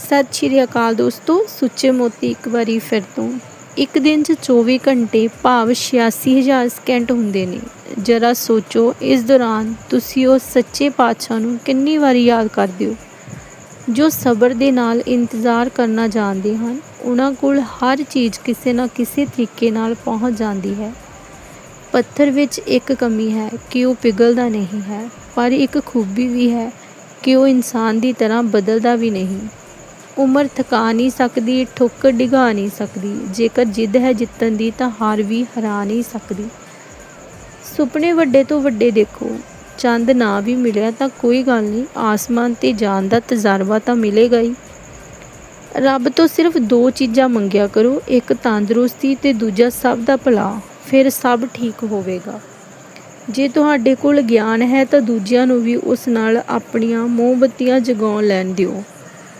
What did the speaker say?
ਸਤਿ ਸ਼੍ਰੀ ਅਕਾਲ ਦੋਸਤੋ, ਸੁੱਚੇ ਮੋਤੀ ਇੱਕ ਵਾਰੀ ਫਿਰ ਤੋਂ। ਇੱਕ ਦਿਨ 'ਚ 24 ਘੰਟੇ ਭਾਵ 86000 ਸਕਿੰਟ ਹੁੰਦੇ ਨੇ। ਜਰਾ ਸੋਚੋ, ਇਸ ਦੌਰਾਨ ਤੁਸੀਂ ਉਹ ਸੱਚੇ ਪਾਤਸ਼ਾਹ ਨੂੰ ਕਿੰਨੀ ਵਾਰੀ ਯਾਦ ਕਰਦੇ ਹੋ ਜੋ ਸਬਰ ਦੇ ਨਾਲ ਇੰਤਜ਼ਾਰ ਕਰਨਾ ਜਾਣਦੇ ਹਨ, ਉਹਨਾਂ ਕੋਲ ਹਰ ਚੀਜ਼ ਕਿਸੇ ਨਾ ਕਿਸੇ ਤਰੀਕੇ ਨਾਲ ਪਹੁੰਚ ਜਾਂਦੀ ਹੈ। ਪੱਥਰ ਵਿੱਚ ਇੱਕ ਕਮੀ ਹੈ ਕਿ ਉਹ ਪਿਘਲਦਾ ਨਹੀਂ ਹੈ, ਪਰ ਇੱਕ ਖੂਬੀ ਵੀ ਹੈ ਕਿ ਉਹ ਇਨਸਾਨ ਦੀ ਤਰ੍ਹਾਂ ਬਦਲਦਾ ਵੀ ਨਹੀਂ। ਉਮਰ ਥਕਾ ਨਹੀਂ ਸਕਦੀ ਠੋਕਰ ਡਿਗਾ ਨਹੀਂ ਸਕਦੀ। ਜੇਕਰ ਜਿੱਦ ਹੈ ਜਿੱਤਣ ਦੀ, ਤਾਂ ਹਾਰ ਵੀ ਹਰਾ ਨਹੀਂ ਸਕਦੀ। ਸੁਪਨੇ ਵੱਡੇ ਤੋਂ ਵੱਡੇ ਦੇਖੋ। ਚੰਦ ਨਾ ਵੀ ਮਿਲਿਆ ਤਾਂ ਕੋਈ ਗੱਲ ਨਹੀਂ। ਆਸਮਾਨ ਤੇ ਜਾਣ ਦਾ ਤਜਰਬਾ ਤਾਂ ਮਿਲੇਗਾ ਹੀ। ਰੱਬ ਤੋਂ ਸਿਰਫ ਦੋ ਚੀਜ਼ਾਂ ਮੰਗਿਆ ਕਰੋ। ਇੱਕ ਤੰਦਰੁਸਤੀ ਤੇ ਦੂਜਾ ਸਭ ਦਾ ਭਲਾ। ਫਿਰ ਸਭ ਠੀਕ ਹੋਵੇਗਾ। ਜੇ ਤੁਹਾਡੇ ਕੋਲ ਗਿਆਨ ਹੈ ਤਾਂ ਦੂਜਿਆਂ ਨੂੰ ਵੀ ਉਸ ਨਾਲ ਆਪਣੀਆਂ ਮੋਮਬੱਤੀਆਂ ਜਗਾਉਣ ਲੈਣ ਦਿਓ।